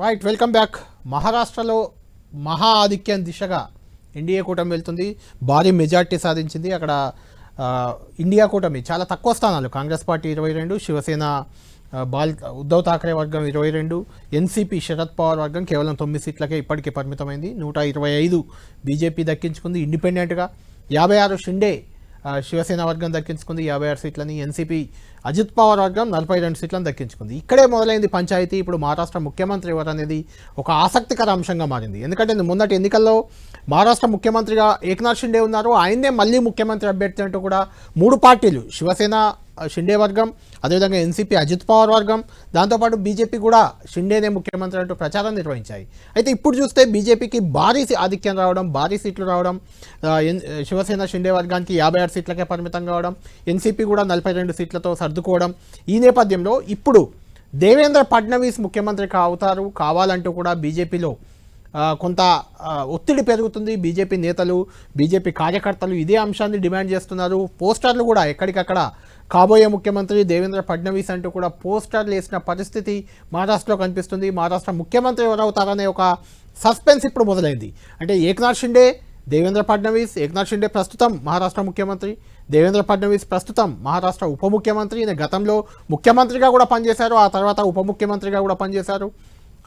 Right welcome back మహారాష్ట్రలో మహా ఆధిక్యం దిశగా ఎన్డీఏ కూటమి వెళ్తుంది. భారీ మెజార్టీ సాధించింది. అక్కడ ఇండియా కూటమి చాలా తక్కువ స్థానాలు. కాంగ్రెస్ పార్టీ ఇరవై రెండు శివసేన బాల్ ఉద్ధవ్ ఠాక్రే వర్గం ఇరవై రెండు ఎన్సీపీ శరద్ పవార్ వర్గం కేవలం తొమ్మిది సీట్లకే ఇప్పటికే పరిమితమైంది. నూట ఇరవై ఐదు బీజేపీ దక్కించుకుంది ఇండిపెండెంట్గా. యాభై ఆరు షిండే శివసేన వర్గం దక్కించుకుంది యాభై ఆరు సీట్లని ఎన్సీపీ అజిత్ పవార్ వర్గం నలభై రెండు సీట్లను దక్కించుకుంది. ఇక్కడే మొదలైంది పంచాయతీ. ఇప్పుడు మహారాష్ట్ర ముఖ్యమంత్రి ఎవరు అనేది ఒక ఆసక్తికర అంశంగా మారింది. ఎందుకంటే మొన్నటి ఎన్నికల్లో మహారాష్ట్ర ముఖ్యమంత్రిగా ఏక్నాథ్ షిండే ఉన్నారు. ఆయనే మళ్ళీ ముఖ్యమంత్రి అభ్యర్థి అంటూ కూడా మూడు పార్టీలు శివసేన షిండే వర్గం అదేవిధంగా ఎన్సీపీ అజిత్ పవార్ వర్గం దాంతోపాటు బీజేపీ కూడా షిండేనే ముఖ్యమంత్రి అంటూ ప్రచారం నిర్వహించాయి. అయితే ఇప్పుడు చూస్తే బీజేపీకి భారీ ఆధిక్యం రావడం భారీ సీట్లు రావడం ఎన్- శివసేన షిండే వర్గానికి యాభై ఆరు సీట్లకే పరిమితం కావడం ఎన్సీపీ కూడా నలభై రెండు సీట్లతో సర్దుకోవడం ఈ నేపథ్యంలో ఇప్పుడు దేవేంద్ర ఫడ్నవీస్ ముఖ్యమంత్రి అవుతారు కావాలంటూ కూడా బీజేపీలో కొంత ఒత్తిడి పెరుగుతుంది. బీజేపీ నేతలు బీజేపీ కార్యకర్తలు ఇదే అంశాన్ని డిమాండ్ చేస్తున్నారు. పోస్టర్లు కూడా ఎక్కడికక్కడ కాబోయే ముఖ్యమంత్రి దేవేంద్ర ఫడ్నవీస్ అంటూ కూడా పోస్టర్లు వేసిన పరిస్థితి మహారాష్ట్రలో కనిపిస్తుంది. మహారాష్ట్ర ముఖ్యమంత్రి ఎవరవుతారనే ఒక సస్పెన్స్ ఇప్పుడు మొదలైంది. అంటే ఏక్నాథ్ షిండే దేవేంద్ర ఫడ్నవీస్ ఏక్నాథ్ షిండే ప్రస్తుతం మహారాష్ట్ర ముఖ్యమంత్రి దేవేంద్ర ఫడ్నవీస్ ప్రస్తుతం మహారాష్ట్ర ఉప ముఖ్యమంత్రి. ఈయన గతంలో ముఖ్యమంత్రిగా కూడా పనిచేశారు ఆ తర్వాత ఉప ముఖ్యమంత్రిగా కూడా పనిచేశారు.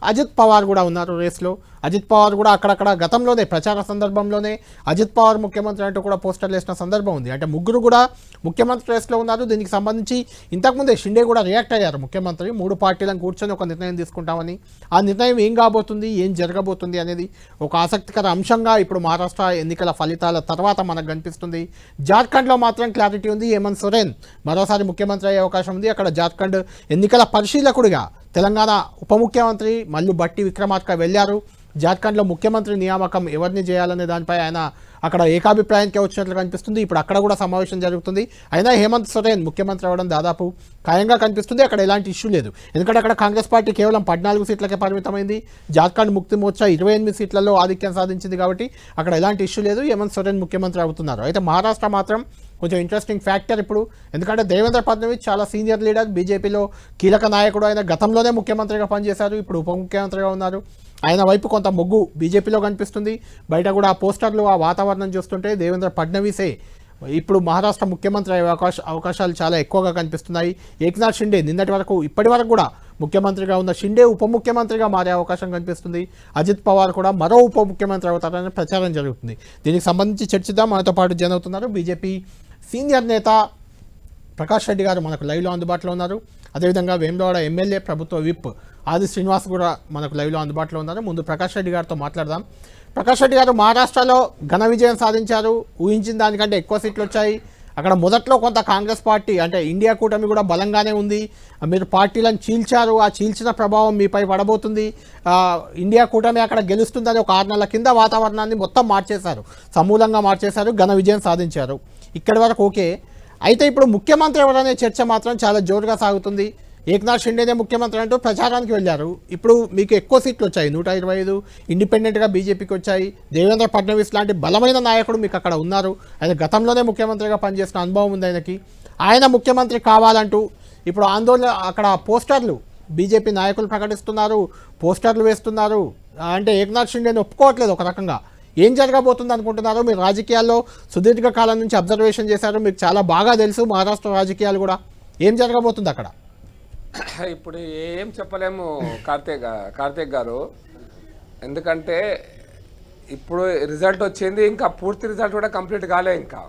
అజిత్ పవార్ కూడా ఉన్నారు రేస్లో. అజిత్ పవార్ కూడా అక్కడక్కడ గతంలోనే ప్రచార సందర్భంలోనే అజిత్ పవార్ ముఖ్యమంత్రి అంటూ కూడా పోస్టర్లు వేసిన సందర్భం ఉంది. అంటే ముగ్గురు కూడా ముఖ్యమంత్రి రేస్లో ఉన్నారు. దీనికి సంబంధించి ఇంతకుముందే షిండే కూడా రియాక్ట్ అయ్యారు ముఖ్యమంత్రి. మూడు పార్టీలను కూర్చొని ఒక నిర్ణయం తీసుకుంటామని. ఆ నిర్ణయం ఏం కాబోతుంది ఏం జరగబోతుంది అనేది ఒక ఆసక్తికర అంశంగా ఇప్పుడు మహారాష్ట్ర ఎన్నికల ఫలితాల తర్వాత మనకు కనిపిస్తుంది. జార్ఖండ్లో మాత్రం క్లారిటీ ఉంది. హేమంత్ సోరెన్ మరోసారి ముఖ్యమంత్రి అయ్యే అవకాశం ఉంది. అక్కడ జార్ఖండ్ ఎన్నికల పరిశీలకుడిగా తెలంగాణ ఉప ముఖ్యమంత్రి మల్లు బట్టి విక్రమార్క వెళ్ళారు జార్ఖండ్లో ముఖ్యమంత్రి నియామకం ఎవరిని చేయాలనే దానిపై ఆయన అక్కడ ఏకాభిప్రాయానికి వచ్చినట్లు కనిపిస్తుంది ఇప్పుడు అక్కడ కూడా సమావేశం జరుగుతుంది. అయినా హేమంత్ సోరెన్ ముఖ్యమంత్రి అవ్వడం దాదాపు ఖాయంగా కనిపిస్తుంది. అక్కడ ఎలాంటి ఇష్యూ లేదు. ఎందుకంటే అక్కడ కాంగ్రెస్ పార్టీ కేవలం పద్నాలుగు సీట్లకే పరిమితమైంది. జార్ఖండ్ ముక్తి మోర్చా ఇరవై ఎనిమిది సీట్లలో ఆధిక్యం సాధించింది కాబట్టి అక్కడ ఎలాంటి ఇష్యూ లేదు. హేమంత్ సోరెన్ ముఖ్యమంత్రి అవుతున్నారు. అయితే మహారాష్ట్ర మాత్రం కొంచెం ఇంట్రెస్టింగ్ ఫ్యాక్టర్ ఇప్పుడు. ఎందుకంటే దేవేంద్ర ఫడ్నవీస్ చాలా సీనియర్ లీడర్ బీజేపీలో కీలక నాయకుడు ఆయన గతంలోనే ముఖ్యమంత్రిగా పనిచేశారు ఇప్పుడు ఉప ముఖ్యమంత్రిగా ఉన్నారు. ఆయన వైపు కొంత మొగ్గు బీజేపీలో కనిపిస్తుంది. బయట కూడా ఆ పోస్టర్లు ఆ వాతావరణం చూస్తుంటే దేవేంద్ర ఫడ్నవీసే ఇప్పుడు మహారాష్ట్ర ముఖ్యమంత్రి అయ్యే అవకాశ అవకాశాలు చాలా ఎక్కువగా కనిపిస్తున్నాయి. ఏక్నాథ్ షిండే నిన్నటి వరకు ఇప్పటి వరకు కూడా ముఖ్యమంత్రిగా ఉన్న షిండే ఉప ముఖ్యమంత్రిగా మారే అవకాశం కనిపిస్తుంది. అజిత్ పవార్ కూడా మరో ఉప ముఖ్యమంత్రి అవుతారని ప్రచారం జరుగుతుంది. దీనికి సంబంధించి చర్చిద్దాం. మనతో పాటు జన అవుతున్నారు బీజేపీ సీనియర్ నేత ప్రకాష్ రెడ్డి గారు మనకు లైవ్లో అందుబాటులో ఉన్నారు. అదేవిధంగా వేములవాడ ఎమ్మెల్యే ప్రభుత్వ విప్ ఆది శ్రీనివాస్ కూడా మనకు లైవ్లో అందుబాటులో ఉన్నారు. ముందు ప్రకాష్ రెడ్డి గారితో మాట్లాడదాం. ప్రకాష్ రెడ్డి గారు మహారాష్ట్రలో ఘన విజయం సాధించారు. ఊహించిన దానికంటే ఎక్కువ సీట్లు వచ్చాయి. అక్కడ మొదట్లో కొంత కాంగ్రెస్ పార్టీ అంటే ఇండియా కూటమి కూడా బలంగానే ఉంది. మీరు పార్టీలను చీల్చారు. ఆ చీల్చిన ప్రభావం మీపై పడబోతుంది. ఇండియా కూటమి అక్కడ గెలుస్తుందని ఒక ఆరు నెలల కింద వాతావరణాన్ని మొత్తం మార్చేశారు. సమూలంగా మార్చేశారు. ఘన విజయం సాధించారు. ఇక్కడి వరకు ఓకే. అయితే ఇప్పుడు ముఖ్యమంత్రి ఎవరనే చర్చ మాత్రం చాలా జోరుగా సాగుతుంది. ఏక్నాథ్ షిండేనే ముఖ్యమంత్రి అంటూ ప్రచారానికి వెళ్ళారు. ఇప్పుడు మీకు ఎక్కువ సీట్లు వచ్చాయి. నూట ఇరవై ఐదు ఇండిపెండెంట్గా బీజేపీకి వచ్చాయి. దేవేంద్ర ఫడ్నవీస్ లాంటి బలమైన నాయకుడు మీకు అక్కడ ఉన్నారు. ఆయన గతంలోనే ముఖ్యమంత్రిగా పనిచేసిన అనుభవం ఉంది ఆయనకి. ఆయన ముఖ్యమంత్రి కావాలంటూ ఇప్పుడు ఆందోళన అక్కడ పోస్టర్లు బీజేపీ నాయకులు ప్రకటిస్తున్నారు. పోస్టర్లు వేస్తున్నారు. అంటే ఏక్నాథ్ షిండేని ఒప్పుకోవట్లేదు ఒక రకంగా. ఏం జరగబోతుంది అనుకుంటున్నారు? మీరు రాజకీయాల్లో సుదీర్ఘ కాలం నుంచి అబ్జర్వేషన్ చేశారు. మీకు చాలా బాగా తెలుసు మహారాష్ట్ర రాజకీయాలు కూడా. ఏం జరగబోతుంది అక్కడ? ఇప్పుడు ఏం చెప్పలేము కార్తీక్ కార్తీక్ గారు. ఎందుకంటే ఇప్పుడు రిజల్ట్ వచ్చింది ఇంకా పూర్తి రిజల్ట్ కూడా కంప్లీట్ కాలే ఇంకా.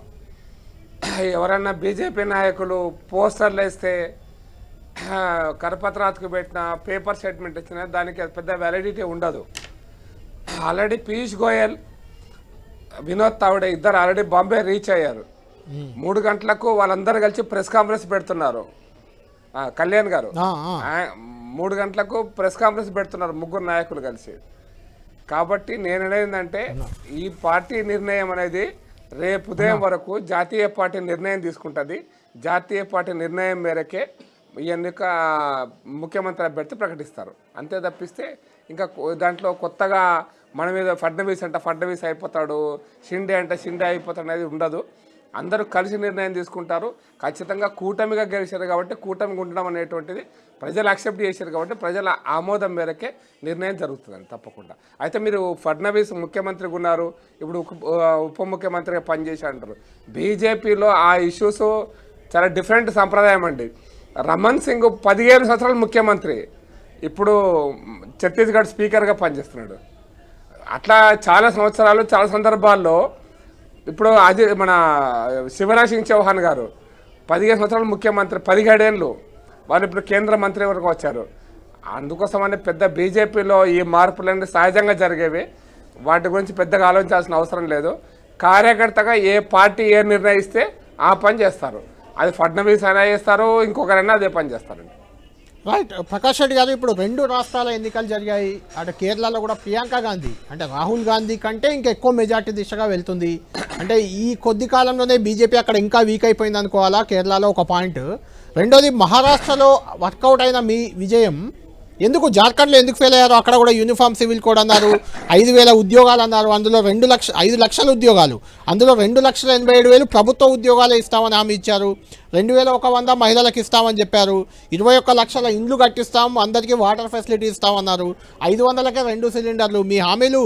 ఎవరన్నా బీజేపీ నాయకులు పోస్టర్లు వేస్తే కరపత్రాత్కు పెట్టిన పేపర్ స్టేట్మెంట్ ఇచ్చిన దానికి అది పెద్ద వ్యాలిడిటీ ఉండదు. ఆల్రెడీ పీయూష్ గోయల్ వినోద్ తావడే ఇద్దరు ఆల్రెడీ బాంబే రీచ్ అయ్యారు. మూడు గంటలకు వాళ్ళందరూ కలిసి ప్రెస్ కాన్ఫరెన్స్ పెడుతున్నారు. కళ్యాణ్ గారు. మూడు గంటలకు ప్రెస్ కాన్ఫరెన్స్ పెడుతున్నారు ముగ్గురు నాయకులు కలిసి. కాబట్టి నేను ఏంటంటే ఈ పార్టీ నిర్ణయం అనేది రేపు ఉదయం వరకు జాతీయ పార్టీ నిర్ణయం తీసుకుంటుంది. జాతీయ పార్టీ నిర్ణయం మేరకే ఈ ఎన్నిక ముఖ్యమంత్రి అభ్యర్థి ప్రకటిస్తారు. అంతే తప్పిస్తే ఇంకా దాంట్లో కొత్తగా మన మీద ఫడ్నవీస్ అంటే ఫడ్నవీస్ అయిపోతాడు షిండే అంటే షిండే అయిపోతాడు అనేది ఉండదు. అందరూ కలిసి నిర్ణయం తీసుకుంటారు. ఖచ్చితంగా కూటమిగా గెలిచారు కాబట్టి కూటమిగా ఉండడం అనేటువంటిది ప్రజలు యాక్సెప్ట్ చేశారు కాబట్టి ప్రజల ఆమోదం మేరకే నిర్ణయం జరుగుతుందండి తప్పకుండా. అయితే మీరు ఫడ్నవీస్ ముఖ్యమంత్రిగా ఉన్నారు. ఇప్పుడు ఉప ఉప ముఖ్యమంత్రిగా పనిచేసి అంటారు. బీజేపీలో ఆ ఇష్యూస్ చాలా డిఫరెంట్ సంప్రదాయం అండి. రమణ్ సింగ్ పదిహేను సంవత్సరాలు ముఖ్యమంత్రి. ఇప్పుడు ఛత్తీస్గఢ్ స్పీకర్గా పనిచేస్తున్నాడు. అట్లా చాలా సంవత్సరాలు చాలా సందర్భాల్లో ఇప్పుడు అది మన శివరాజ్ సింగ్ చౌహాన్ గారు పదిహేను సంవత్సరాలు ముఖ్యమంత్రి పదిహేడేళ్ళు వాళ్ళు ఇప్పుడు కేంద్ర మంత్రి వరకు వచ్చారు. అందుకోసమని పెద్ద బీజేపీలో ఈ మార్పులన్నీ సహజంగా జరిగేవి. వాటి గురించి పెద్దగా ఆలోచించాల్సిన అవసరం లేదు. కార్యకర్తగా ఏ పార్టీ ఏ నిర్ణయిస్తే ఆ పని చేస్తారు. అది ఫడ్నవీస్ అయినా చేస్తారు ఇంకొకరైనా అదే పని చేస్తారండి. రైట్ ప్రకాష్ రెడ్డి గారు ఇప్పుడు రెండు రాష్ట్రాల ఎన్నికలు జరిగాయి. అటు కేరళలో కూడా ప్రియాంక గాంధీ అంటే రాహుల్ గాంధీ కంటే ఇంకా ఎక్కువ మెజార్టీ దిశగా వెళ్తుంది. అంటే ఈ కొద్ది కాలంలోనే బీజేపీ అక్కడ ఇంకా వీక్ అయిపోయింది అనుకోవాలా కేరళలో ఒక పాయింట్. రెండోది మహారాష్ట్రలో వర్కౌట్ అయిన మీ విజయం ఎందుకు జార్ఖండ్లో ఎందుకు ఫెయిల్ అయ్యారు అక్కడ కూడా యూనిఫామ్ సివిల్ కోడ్ అన్నారు. ఐదు వేల ఉద్యోగాలు అన్నారు. అందులో రెండు లక్ష ఐదు లక్షల ఉద్యోగాలు. అందులో రెండు లక్షల ఎనభై ఏడు వేలు ప్రభుత్వ ఉద్యోగాలు ఇస్తామని హామీ ఇచ్చారు. రెండు వేల ఒక వంద మహిళలకు ఇస్తామని చెప్పారు. ఇరవై ఒక్క లక్షల ఇండ్లు కట్టిస్తాం. అందరికీ వాటర్ ఫెసిలిటీ ఇస్తామన్నారు. ఐదు వందలకే రెండు సిలిండర్లు మీ హామీలు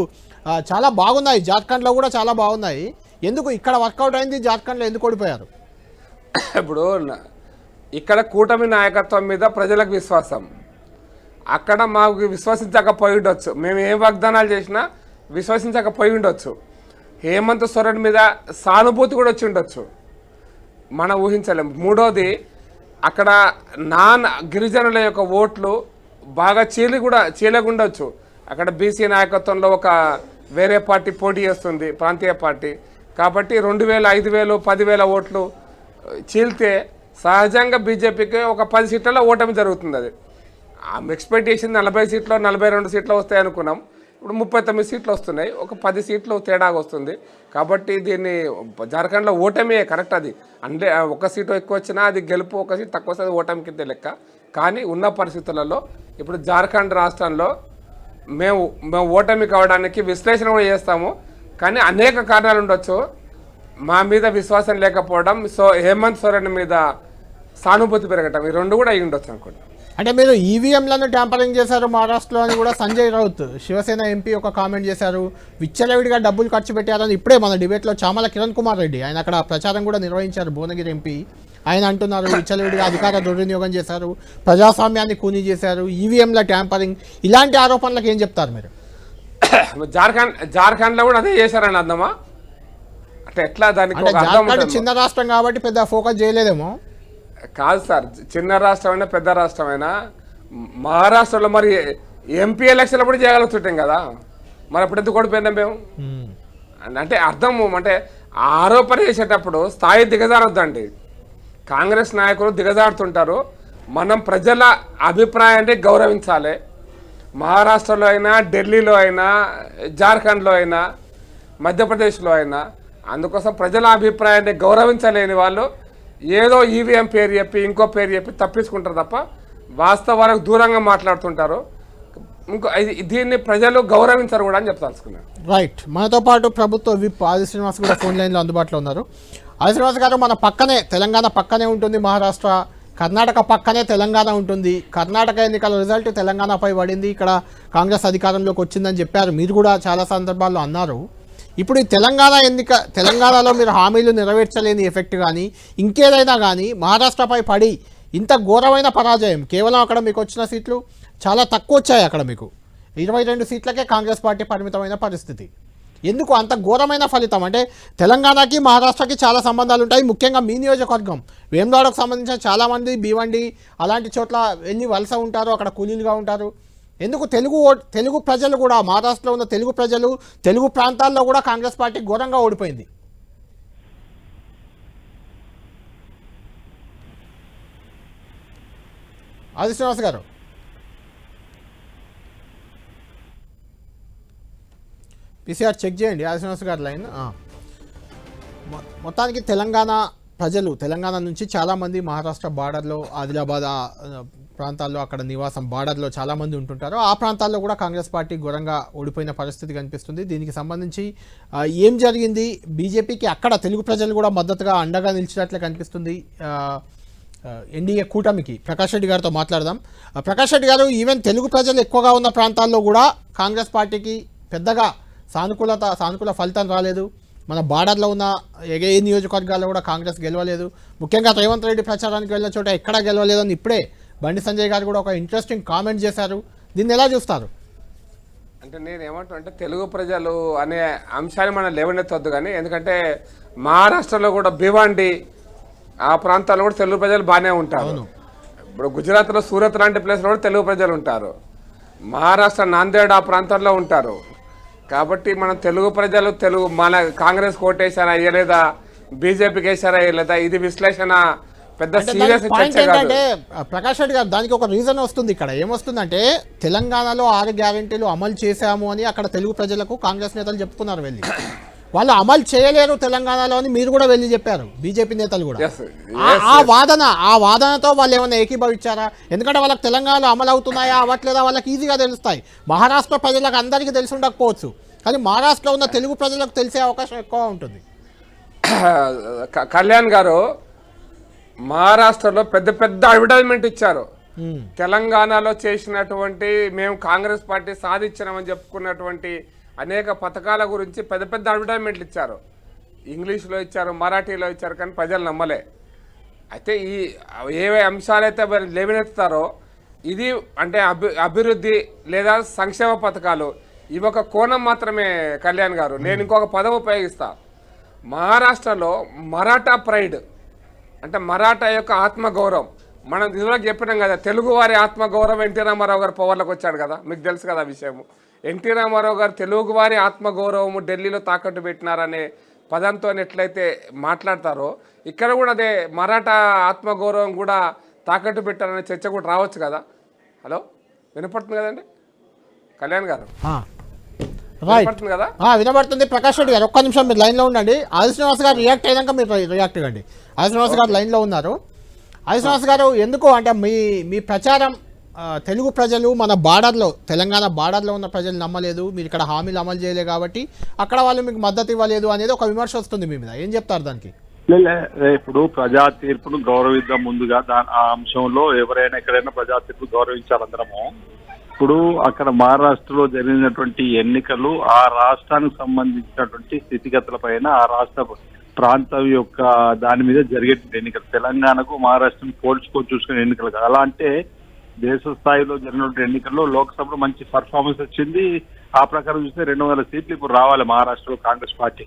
చాలా బాగున్నాయి. జార్ఖండ్లో కూడా చాలా బాగున్నాయి. ఎందుకు ఇక్కడ వర్కౌట్ అయింది? జార్ఖండ్లో ఎందుకు ఓడిపోయారు? ఇప్పుడు ఇక్కడ కూటమి నాయకత్వం మీద ప్రజలకు విశ్వాసం. అక్కడ మాకు విశ్వసించకపోయి ఉండొచ్చు మేము ఏ వాగ్దానాలు చేసినా విశ్వసించకపోయి ఉండొచ్చు హేమంత్ సొరెన్ మీద సానుభూతి కూడా వచ్చి ఉండొచ్చు మనం ఊహించలేం. మూడోది అక్కడ నాన్ గిరిజనుల యొక్క ఓట్లు బాగా చీలి కూడా చీలగుండొచ్చు. అక్కడ బీసీ నాయకత్వంలో ఒక వేరే పార్టీ పోటీ చేస్తుంది ప్రాంతీయ పార్టీ. కాబట్టి రెండు వేల ఐదు వేలు పదివేల ఓట్లు చీల్తే సహజంగా బీజేపీకి ఒక పది సీట్లలో ఓటమి జరుగుతుంది అది ఎక్స్పెక్ట్ చేసింది నలభై సీట్లు నలభై రెండు సీట్లు వస్తాయి అనుకున్నాం. ఇప్పుడు ముప్పై తొమ్మిది సీట్లు వస్తున్నాయి. ఒక పది సీట్లు తేడాగా వస్తుంది. కాబట్టి దీన్ని జార్ఖండ్లో ఓటమే కరెక్ట్ అది. అంటే ఒక సీటు ఎక్కువ వచ్చినా అది గెలుపు ఒక సీట్ తక్కువ వస్తుంది ఓటమి కింద లెక్క. కానీ ఉన్న పరిస్థితులలో ఇప్పుడు జార్ఖండ్ రాష్ట్రంలో మేము మేము ఓటమి కావడానికి విశ్లేషణ కూడా చేస్తాము. కానీ అనేక కారణాలు ఉండొచ్చు. మా మీద విశ్వాసం లేకపోవడం సో హేమంత్ సోరెన్ మీద సానుభూతి పెరగటం ఈ రెండు కూడా అయి ఉండొచ్చు అనుకోండి అంటే మీరు ఈవీఎంలను ట్యాంపరింగ్ చేశారు మహారాష్ట్రలో అని కూడా సంజయ్ రౌత్ శివసేన ఎంపీ ఒక కామెంట్ చేశారు. విచ్చలవిడిగా డబ్బులు ఖర్చు పెట్టారని ఇప్పుడే మన డిబేట్లో చామల కిరణ్ కుమార్ రెడ్డి ఆయన అక్కడ ప్రచారం కూడా నిర్వహించారు భువనగిరి ఎంపీ ఆయన అంటున్నారు విచ్చలవిడిగా అధికార దుర్వినియోగం చేశారు ప్రజాస్వామ్యాన్ని కూనీ చేశారు ఈవీఎంల ట్యాంపరింగ్ ఇలాంటి ఆరోపణలకు ఏం చెప్తారు మీరు? జార్ఖండ్ జార్ఖండ్లో కూడా అదే చేశారని అర్థమా అంటే ఎట్లా దానికి. చిన్న రాష్ట్రం కాబట్టి పెద్ద ఫోకస్ చేయలేదేమో? కాదు సార్ చిన్న రాష్ట్రమైనా పెద్ద రాష్ట్రమైనా మహారాష్ట్రలో మరి ఎంపీ ఎలక్షన్లు కూడా చేయగలుగుతుంటాం కదా. మరి అప్పుడు ఎందుకు ఓడిపోయినాం మేము? మ్మ్. అంటే అర్థం అంటే ఆరోపణ చేసేటప్పుడు స్థాయి దిగజారొద్దండి. కాంగ్రెస్ నాయకులు దిగజారుతుంటారు. మనం ప్రజల అభిప్రాయాన్ని గౌరవించాలి. మహారాష్ట్రలో అయినా ఢిల్లీలో అయినా జార్ఖండ్లో అయినా మధ్యప్రదేశ్లో అయినా అందుకోసం ప్రజల అభిప్రాయాన్ని గౌరవించలేని వాళ్ళు ఏదో ఈవీఎం పేరు చెప్పి ఇంకో పేరు చెప్పి తప్పించుకుంటారు తప్ప వాస్తవాలకు దూరంగా మాట్లాడుతుంటారు. ఇంకో దీన్ని ప్రజలు గౌరవించరు కూడా అని చెప్పదలుచుకున్నాను. రైట్ మనతో పాటు ప్రభుత్వ విప్ ఆది శ్రీనివాస్ కూడా ఫోన్ లైన్లో అందుబాటులో ఉన్నారు. ఆది శ్రీనివాస్ గారు మన పక్కనే తెలంగాణ పక్కనే ఉంటుంది మహారాష్ట్ర. కర్ణాటక పక్కనే తెలంగాణ ఉంటుంది. కర్ణాటక ఎన్నికల రిజల్ట్ తెలంగాణపై పడింది. ఇక్కడ కాంగ్రెస్ అధికారంలోకి వచ్చిందని చెప్పారు. మీరు కూడా చాలా సందర్భాల్లో అన్నారు. ఇప్పుడు ఈ తెలంగాణ ఎన్నిక తెలంగాణలో మీరు హామీలు నెరవేర్చలేని ఎఫెక్ట్ కానీ ఇంకేదైనా కానీ మహారాష్ట్రపై పడి ఇంత ఘోరమైన పరాజయం కేవలం అక్కడ మీకు వచ్చిన సీట్లు చాలా తక్కువ వచ్చాయి అక్కడ మీకు. ఇరవై రెండు సీట్లకే కాంగ్రెస్ పార్టీ పరిమితమైన పరిస్థితి. ఎందుకు అంత ఘోరమైన ఫలితం? అంటే తెలంగాణకి మహారాష్ట్రకి చాలా సంబంధాలు ఉంటాయి ముఖ్యంగా మీ నియోజకవర్గం. వేమవాడకు సంబంధించిన చాలామంది బీవండి అలాంటి చోట్ల వెళ్ళి వలస ఉంటారు అక్కడ కూలీలుగా ఉంటారు. ఎందుకు తెలుగు తెలుగు ప్రజలు కూడా మహారాష్ట్రలో ఉన్న తెలుగు ప్రజలు తెలుగు ప్రాంతాల్లో కూడా కాంగ్రెస్ పార్టీ ఘోరంగా ఓడిపోయింది. ఆది శ్రీనివాస్ గారు. పీసీఆర్ చెక్ చేయండి ఆది శ్రీనివాస్ గారి లైన్. మొత్తానికి తెలంగాణ ప్రజలు తెలంగాణ నుంచి చాలామంది మహారాష్ట్ర బార్డర్లో ఆదిలాబాద్ ప్రాంతాల్లో అక్కడ నివాసం బార్డర్లో చాలామంది ఉంటుంటారు. ఆ ప్రాంతాల్లో కూడా కాంగ్రెస్ పార్టీ ఘోరంగా ఓడిపోయిన పరిస్థితి కనిపిస్తుంది. దీనికి సంబంధించి ఏం జరిగింది? బీజేపీకి అక్కడ తెలుగు ప్రజలు కూడా మద్దతుగా అండగా నిలిచినట్లే కనిపిస్తుంది. ఎన్డీఏ కూటమికి. ప్రకాష్ రెడ్డి గారితో మాట్లాడదాం. ఆ, ప్రకాష్ రెడ్డి గారు ఈవెన్ తెలుగు ప్రజలు ఎక్కువగా ఉన్న ప్రాంతాల్లో కూడా కాంగ్రెస్ పార్టీకి పెద్దగా సానుకూలత సానుకూల ఫలితం రాలేదు. మన బార్డర్లో ఉన్న ఏ ఏ నియోజకవర్గాల్లో కూడా కాంగ్రెస్ గెలవలేదు. ముఖ్యంగా రేవంత్ రెడ్డి ప్రచారానికి వెళ్ళిన చోట ఎక్కడా గెలవలేదని ఇప్పుడే బండి సంజయ్ గారు కూడా ఒక ఇంట్రెస్టింగ్ కామెంట్ చేశారు. దీన్ని ఎలా చూస్తారు? అంటే నేను ఏమంటున్నా అంటే తెలుగు ప్రజలు అనే అంశాన్ని మనం లేవనెత్తొద్దు కానీ ఎందుకంటే మహారాష్ట్రలో కూడా భివండి ఆ ప్రాంతాల్లో కూడా తెలుగు ప్రజలు బాగానే ఉంటారు. ఇప్పుడు గుజరాత్లో సూరత్ లాంటి ప్లేస్లో కూడా తెలుగు ప్రజలు ఉంటారు. మహారాష్ట్ర నాందేడ్ ఆ ప్రాంతాల్లో ఉంటారు. కాబట్టి మనం తెలుగు ప్రజలు తెలుగు మన కాంగ్రెస్ కోటేశారా వేయలేదా బీజేపీకి వేసారా వేయలేదా ఇది విశ్లేషణ పెద్ద సీరియస్ పాయింట్ ఏంటంటే ప్రకాష్ రెడ్డి గారు దానికి ఒక రీజన్ వస్తుంది ఇక్కడ. ఏమొస్తుందంటే తెలంగాణలో ఆరు గ్యారెంటీలు అమలు చేశాము అని అక్కడ తెలుగు ప్రజలకు కాంగ్రెస్ నేతలు చెప్పుకున్నారు వెళ్ళి. వాళ్ళు అమలు చేయలేరు తెలంగాణలో అని మీరు కూడా వెళ్ళి చెప్పారు బీజేపీ నేతలు కూడా. ఆ- వాదన ఆ వాదనతో వాళ్ళు ఏమైనా ఏకీభవించారా? ఎందుకంటే వాళ్ళకి తెలంగాణలో అమలు అవుతున్నాయా అవ్వట్లేదా వాళ్ళకి ఈజీగా తెలుస్తాయి. మహారాష్ట్ర ప్రజలకు అందరికీ తెలిసి ఉండకపోవచ్చు. కానీ మహారాష్ట్రలో ఉన్న తెలుగు ప్రజలకు తెలిసే అవకాశం ఎక్కువ ఉంటుంది. కళ్యాణ్ గారు మహారాష్ట్రలో పెద్ద పెద్ద అడ్వర్టైజ్మెంట్ ఇచ్చారు. ఉమ్. తెలంగాణలో చేసినటువంటి మేము కాంగ్రెస్ పార్టీ సాధించినామని చెప్పుకున్నటువంటి అనేక పథకాల గురించి పెద్ద పెద్ద అడ్వర్టైజ్మెంట్లు ఇచ్చారు. ఇంగ్లీష్లో ఇచ్చారు మరాఠీలో ఇచ్చారు కానీ ప్రజలు నమ్మలే. అయితే ఈ ఏవే అంశాలైతే మరి లేవనెత్తుతారో ఇది అంటే అభి అభివృద్ధి లేదా సంక్షేమ పథకాలు. ఇవి ఒక కోణం మాత్రమే కళ్యాణ్ గారు. నేను ఇంకొక పదం ఉపయోగిస్తా. మహారాష్ట్రలో మరాఠా ప్రైడ్ అంటే మరాఠా యొక్క ఆత్మగౌరవం. మనం ఇదివరకు చెప్పినాం కదా తెలుగువారి ఆత్మగౌరవం ఎన్టీ రామారావు గారు పవర్లోకి వచ్చాడు కదా మీకు తెలుసు కదా విషయము. ఎన్టీ రామారావు గారు తెలుగువారి ఆత్మగౌరవము ఢిల్లీలో తాకట్టు పెట్టినారనే పదంతో ఎట్లయితే మాట్లాడతారో ఇక్కడ కూడా అదే మరాఠా ఆత్మగౌరవం కూడా తాకట్టు పెట్టారనే చర్చ కూడా రావచ్చు కదా. హలో? వినపడుతుంది కదండి? కళ్యాణ్ గారు. కదా? ఆ, వినబడుతుంది. ప్రకాష్ రెడ్డి గారు ఒక్క నిమిషం మీరు లైన్లో ఉండండి. ఆది శ్రీనివాస్ గారు రియాక్ట్ అయినాక మీరు రియాక్ట్ కండి ఆది శ్రీనివాస్ గారు లైన్లో ఉన్నారు. ఆది శ్రీనివాస్ గారు ఎందుకు అంటే మీ మీ ప్రచారం తెలుగు ప్రజలు మన బార్డర్లో తెలంగాణ బార్డర్లో ఉన్న ప్రజలు నమ్మలేదు. మీరు ఇక్కడ హామీలు అమలు చేయలేదు కాబట్టి అక్కడ వాళ్ళు మీకు మద్దతు ఇవ్వలేదు అనేది ఒక విమర్శ వస్తుంది మీ మీద. ఏం చెప్తారు దానికి? లే, లే, ఇప్పుడు ప్రజా తీర్పును గౌరవిద్దాం ముందుగా దా- ఆ అంశంలో ఎవరైనా ఎక్కడైనా ప్రజా తీర్పు గౌరవించాలి అందరము ఇప్పుడు అక్కడ మహారాష్ట్రలో జరిగినటువంటి ఎన్నికలు ఆ రాష్ట్రానికి సంబంధించినటువంటి స్థితిగతుల పైన ఆ రాష్ట్ర ప్రాంతం యొక్క దాని మీద జరిగేటువంటి ఎన్నికలు. తెలంగాణకు మహారాష్ట్రను పోల్చుకొని చూసుకునే ఎన్నికలు కాదు. అలా అంటే దేశ స్థాయిలో జరిగినటువంటి ఎన్నికల్లో లోక్సభలో మంచి పర్ఫార్మెన్స్ వచ్చింది. ఆ ప్రకారం చూస్తే రెండు వందల సీట్లు ఇప్పుడు రావాలి మహారాష్ట్రలో కాంగ్రెస్ పార్టీ.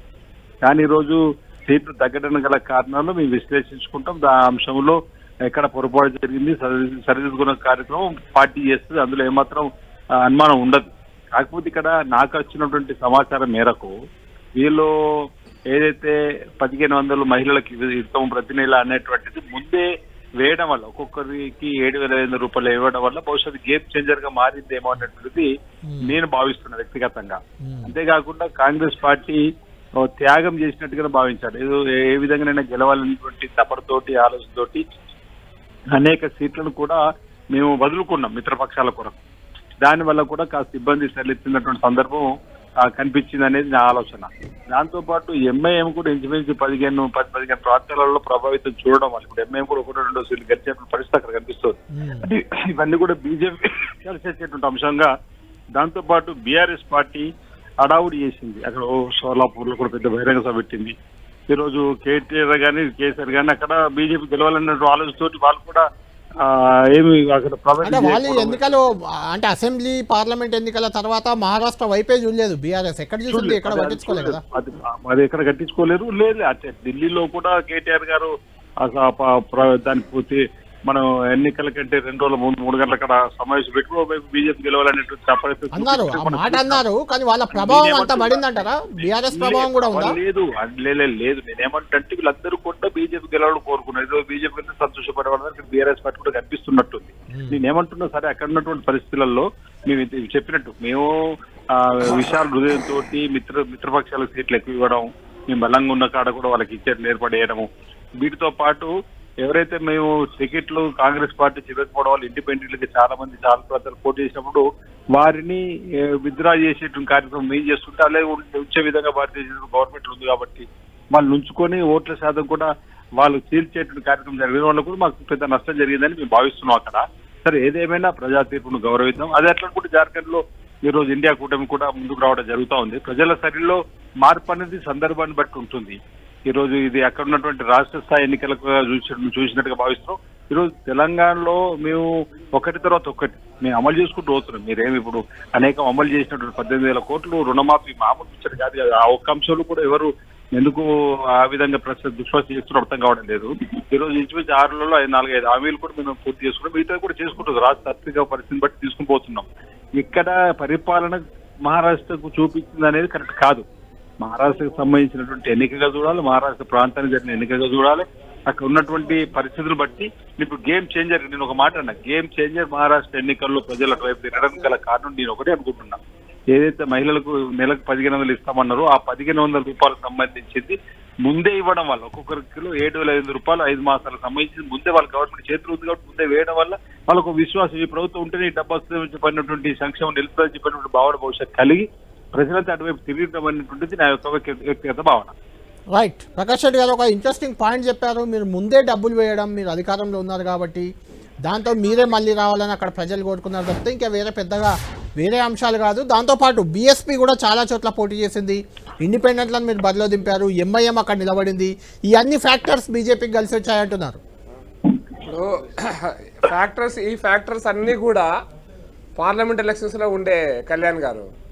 కానీ ఈరోజు రోజు సీట్లు తగ్గడం గల కారణాలు మేము విశ్లేషించుకుంటాం. దా అంశంలో ఎక్కడ పొరపాటు జరిగింది సరి- సరిదిద్దుకున్న కార్యక్రమం పార్టీ చేస్తుంది అందులో ఏమాత్రం అనుమానం ఉండదు. కాకపోతే ఇక్కడ నాకు వచ్చినటువంటి సమాచారం మేరకు వీళ్ళు ఏదైతే పదిహేను వందలు మహిళలకు ఇస్తాం ప్రతి నెల అనేటువంటిది ముందే వేయడం వల్ల ఒక్కొక్కరికి ఏడు వేల ఐదు వందల రూపాయలు ఇవ్వడం వల్ల భవిష్యత్తు గేమ్ చేంజర్గా మారిందేమో అనేటువంటిది నేను భావిస్తున్నా వ్యక్తిగతంగా. అంతేకాకుండా కాంగ్రెస్ పార్టీ త్యాగం చేసినట్టుగా భావించాడు ఏదో ఏ విధంగానైనా గెలవాలనేటువంటి తపడతోటి ఆలోచనతోటి అనేక సీట్లను కూడా మేము వదులుకున్నాం మిత్రపక్షాల కొరకు. దాని వల్ల కూడా కాస్త ఇబ్బంది తలెత్తినటువంటి సందర్భం కనిపించింది అనేది నా ఆలోచన. దాంతో పాటు ఎంఐఎం కూడా ఇంచుమించు పదిహేను పది పదిహేను ప్రాంతాలలో ప్రభావితం చూడడం వల్ల ఇప్పుడు ఎంఐఎం కూడా ఒకటో రెండో సీట్లు గెలిచేటువంటి పరిస్థితి అక్కడ కనిపిస్తుంది. అంటే ఇవన్నీ కూడా బీజేపీ కలిసేటువంటి అంశంగా దాంతో పాటు బీఆర్ఎస్ పార్టీ అడావుడి చేసింది. అక్కడ సోలాపూర్లో కూడా పెద్ద బహిరంగ సభ పెట్టింది. ఈ రోజు కేటీఆర్ గానీ కేసీఆర్ గానీ అక్కడ బీజేపీ గెలవాలన్న ఆలోచనతోటి వాళ్ళు కూడా ఏమి అక్కడ వాళ్ళు ఎన్నికలు అంటే అసెంబ్లీ పార్లమెంట్ ఎన్నికల తర్వాత మహారాష్ట్ర వైపే చూడలేదు. బీఆర్ఎస్ ఎక్కడ చూసింది. ఎక్కడ పట్టించుకోలేదు? కదా అది ఎక్కడ కట్టించుకోలేరు లేదు అంటే ఢిల్లీలో కూడా కేటీఆర్ గారు దాని పూర్తి మనం ఎన్నికల కంటే రెండు రోజుల ముందు మూడు గంటల అక్కడ సమావేశం పెట్టుకో బీజేపీ గెలవాలనేటువంటి తప్పైతే అన్నారు. మాట. అన్నారు. కానీ వాళ్ళ ప్రభావం అంతా? పడిందంటారా? బీఆర్ఎస్ ప్రభావం కూడా ఉందా? లేదు. లేదు. నేనేమంటే వీళ్ళందరూ కూడా బీజేపీ గెలవడం కోరుకున్నారు. ఏదో బీజేపీ కంటే సంతోషపడే వాళ్ళు ఇక్కడ బీఆర్ఎస్ పార్టీ కూడా కనిపిస్తున్నట్టుంది. నేనేమంటున్నా సరే అక్కడ ఉన్నటువంటి పరిస్థితులలో మేము చెప్పినట్టు మేము విశాల హృదయంతో మిత్ర మిత్రపక్షాలకు సీట్లు ఎక్కువ ఇవ్వడం మేము బలంగా ఉన్న కాడ కూడా వాళ్ళకి ఇచ్చేట్లు ఏర్పడేయడము వీటితో పాటు ఎవరైతే మేము టికెట్లు కాంగ్రెస్ పార్టీ చివరిపోవడం వల్ల ఇండిపెండెంట్లకి చాలా మంది చాలా ప్రాంతాలు పోటీ చేసినప్పుడు వారిని విత్డ్రా చేసేటువంటి కార్యక్రమం మేము చేస్తుంటే అలాగే ఉంచే- విధంగా భారతీయ జనతా గవర్నమెంట్ ఉంది కాబట్టి వాళ్ళు ఉంచుకొని ఓట్ల శాతం కూడా వాళ్ళు తీర్చేటువంటి కార్యక్రమం జరిగిన వాళ్ళు కూడా మాకు పెద్ద నష్టం జరిగిందని మేము భావిస్తున్నాం అక్కడ. సరే ఏదేమైనా ప్రజా తీర్పును గౌరవిద్దాం. అదే అట్లా కూడా జార్ఖండ్లో ఈ రోజు ఇండియా కూటమి కూడా ముందుకు రావడం జరుగుతూ ఉంది. ప్రజల శరీరంలో మార్పు అనేది సందర్భాన్ని బట్టి ఉంటుంది. ఈరోజు ఇది అక్కడ ఉన్నటువంటి రాష్ట్ర స్థాయి ఎన్నికలకు చూసి చూసినట్టుగా భావిస్తున్నాం. ఈరోజు తెలంగాణలో మేము ఒకటి తర్వాత ఒకటి మేము అమలు చేసుకుంటూ పోతున్నాం. మీరేమి ఇప్పుడు అనేకం అమలు చేసినటువంటి పద్దెనిమిది వేల కోట్లు రుణమాఫీ మామూలు ముచ్చట కాదు. కదా ఆ ఒక్క అంశంలో కూడా ఎవరు ఎందుకు ఆ విధంగా ప్రశ్న దుష్వాస చేస్తున్న అర్థం కావడం లేదు. ఈ రోజు ఇంచుమించు ఆరులలో ఐదు నాలుగు ఐదు హామీలు కూడా మేము పూర్తి చేసుకున్నాం. మిగతా కూడా చేసుకుంటుంది రాష్ట్ర ఆర్థిక పరిస్థితిని బట్టి తీసుకుని పోతున్నాం. ఇక్కడ పరిపాలన మహారాష్ట్రకు చూపించింది అనేది కరెక్ట్ కాదు. మహారాష్ట్రకు సంబంధించినటువంటి ఎన్నికగా చూడాలి మహారాష్ట్ర ప్రాంతానికి జరిగిన ఎన్నికగా చూడాలి. అక్కడ ఉన్నటువంటి పరిస్థితులు బట్టి ఇప్పుడు గేమ్ చేంజర్ నేను ఒక మాట అన్నా గేమ్ చేంజర్ మహారాష్ట్ర ఎన్నికల్లో ప్రజల వైపు తినడం గల కారణం నేను ఒకటే అనుకుంటున్నా. ఏదైతే మహిళలకు నెలకు పదిహేను వందలు ఇస్తామన్నారో ఆ పదిహేను వందల రూపాయలకు సంబంధించింది ముందే ఇవ్వడం వల్ల ఒక్కొక్కరి కిలో ఏడు వేల ఐదు రూపాయలు ఐదు మాసాలకు సంబంధించి ముందే వాళ్ళ గవర్నమెంట్ చేతులు ఉంది కాబట్టి ముందే వేయడం వల్ల వాళ్ళకు విశ్వాసం ఈ ప్రభుత్వం ఉంటేనే ఈ డబ్బు వస్తుంది చెప్పినటువంటి సంక్షేమం నిలుపుతుందని చెప్పినటువంటి భావన భవిష్యత్ కలిగి ప్రజలంతా అటువైపు తిరగడం అనేటువంటిది నా యొక్క వ్యక్తి- వ్యక్తిగత భావన. రైట్ ప్రకాష్ రెడ్డి గారు ఒక ఇంట్రెస్టింగ్ పాయింట్ చెప్పారు. మీరు ముందే డబ్బులు వేయడం మీరు అధికారంలో ఉన్నారు కాబట్టి దాంతో మీరే మళ్ళీ రావాలని అక్కడ ప్రజలు కోరుకున్నారు తప్పితే ఇంకా వేరే పెద్దగా వేరే అంశాలు కాదు. దాంతోపాటు బీఎస్పీ కూడా చాలా చోట్ల పోటీ చేసింది. ఇండిపెండెంట్లను మీరు బరిలో దింపారు. ఎంఐఎం అక్కడ నిలబడింది. ఈ అన్ని ఫ్యాక్టర్స్ బీజేపీకి కలిసి వచ్చాయంటున్నారు. ఇప్పుడు ఫ్యాక్టర్స్ ఈ ఫ్యాక్టర్స్ అన్నీ కూడా పార్లమెంట్ ఎలక్షన్స్లో ఉండే కళ్యాణ్ గారు.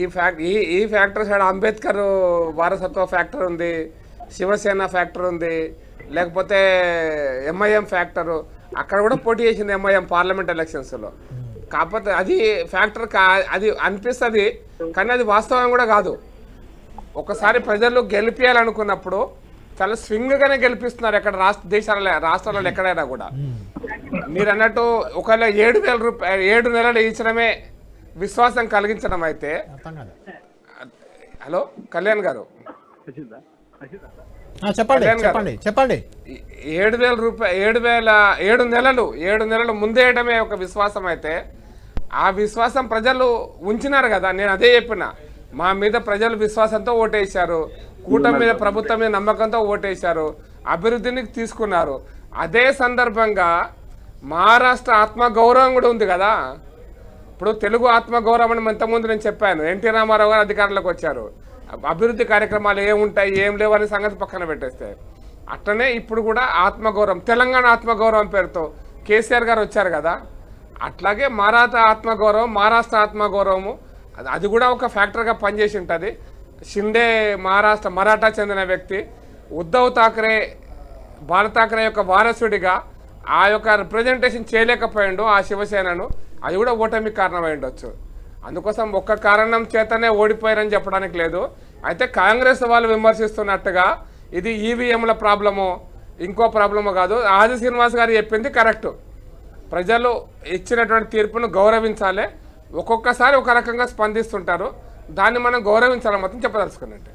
ఈ ఫ్యాక్ట్ ఈ ఈ ఫ్యాక్టర్స్ ఆడ అంబేద్కర్ వారసత్వ ఫ్యాక్టర్ ఉంది శివసేన ఫ్యాక్టర్ ఉంది లేకపోతే ఎంఐఎం ఫ్యాక్టర్ అక్కడ కూడా పోటీ చేసింది ఎంఐఎం పార్లమెంట్ ఎలక్షన్స్లో. కాకపోతే అది ఫ్యాక్టర్ కా అది అనిపిస్తుంది కానీ అది వాస్తవం కూడా కాదు. ఒకసారి ప్రజలు గెలిపించాలనుకున్నప్పుడు చాలా స్వింగ్గానే గెలిపిస్తున్నారు ఎక్కడ రాష్ట్ర దేశాలలో రాష్ట్రాలలో ఎక్కడైనా కూడా. మీరు అన్నట్టు ఒకవేళ ఏడు వేల రూపాయలు ఏడు నెలలు ఇచ్చడమే విశ్వాసం కలిగించడం అయితే హలో కళ్యాణ్ గారు. చెప్పండి. చెప్పండి ఏడు వేల రూపాయలు ఏడు వేల ఏడు నెలలు ఏడు నెలలు ముందేయడమే ఒక విశ్వాసం అయితే ఆ విశ్వాసం ప్రజలు ఉంచినారు కదా నేను అదే చెప్పిన. మా మీద ప్రజలు విశ్వాసంతో ఓటేశారు కూటమి మీద ప్రభుత్వం మీద నమ్మకంతో ఓటేశారు అభివృద్ధిని తీసుకున్నారు. అదే సందర్భంగా మహారాష్ట్ర ఆత్మగౌరవం కూడా ఉంది కదా ఇప్పుడు తెలుగు ఆత్మగౌరవం అని ఇంతకుముందు నేను చెప్పాను. ఎన్టీ రామారావు గారు అధికారంలోకి వచ్చారు. అభివృద్ధి కార్యక్రమాలు ఏముంటాయి ఏం లేవు అనే సంగతి పక్కన పెట్టేస్తే. అట్లనే ఇప్పుడు కూడా ఆత్మగౌరవం తెలంగాణ ఆత్మగౌరవం పేరుతో కేసీఆర్ గారు వచ్చారు కదా. అట్లాగే మరాఠా ఆత్మగౌరవం మహారాష్ట్ర ఆత్మగౌరవము అది- అది కూడా ఒక ఫ్యాక్టర్గా పనిచేసి ఉంటుంది. షిండే మహారాష్ట్ర మరాఠా చెందిన వ్యక్తి. ఉద్ధవ్ ఠాక్రే బాల ఠాక్రే యొక్క వారసుడిగా ఆ యొక్క రిప్రజెంటేషన్ చేయలేకపోయాడు ఆ శివసేనను. అది కూడా ఓటమి కారణమై ఉండొచ్చు. అందుకోసం ఒక్క కారణం చేతనే ఓడిపోయారని చెప్పడానికి లేదు. అయితే కాంగ్రెస్ వాళ్ళు విమర్శిస్తున్నట్టుగా ఇది ఈవీఎంల ప్రాబ్లము ఇంకో ప్రాబ్లము కాదు. ఆది శ్రీనివాస్ గారు చెప్పింది కరెక్ట్. ప్రజలు ఇచ్చినటువంటి తీర్పును గౌరవించాలి. ఒక్కొక్కసారి ఒక రకంగా స్పందిస్తుంటారు. దాన్ని మనం గౌరవించాలని మాత్రం చెప్పదలుచుకున్నట్టు.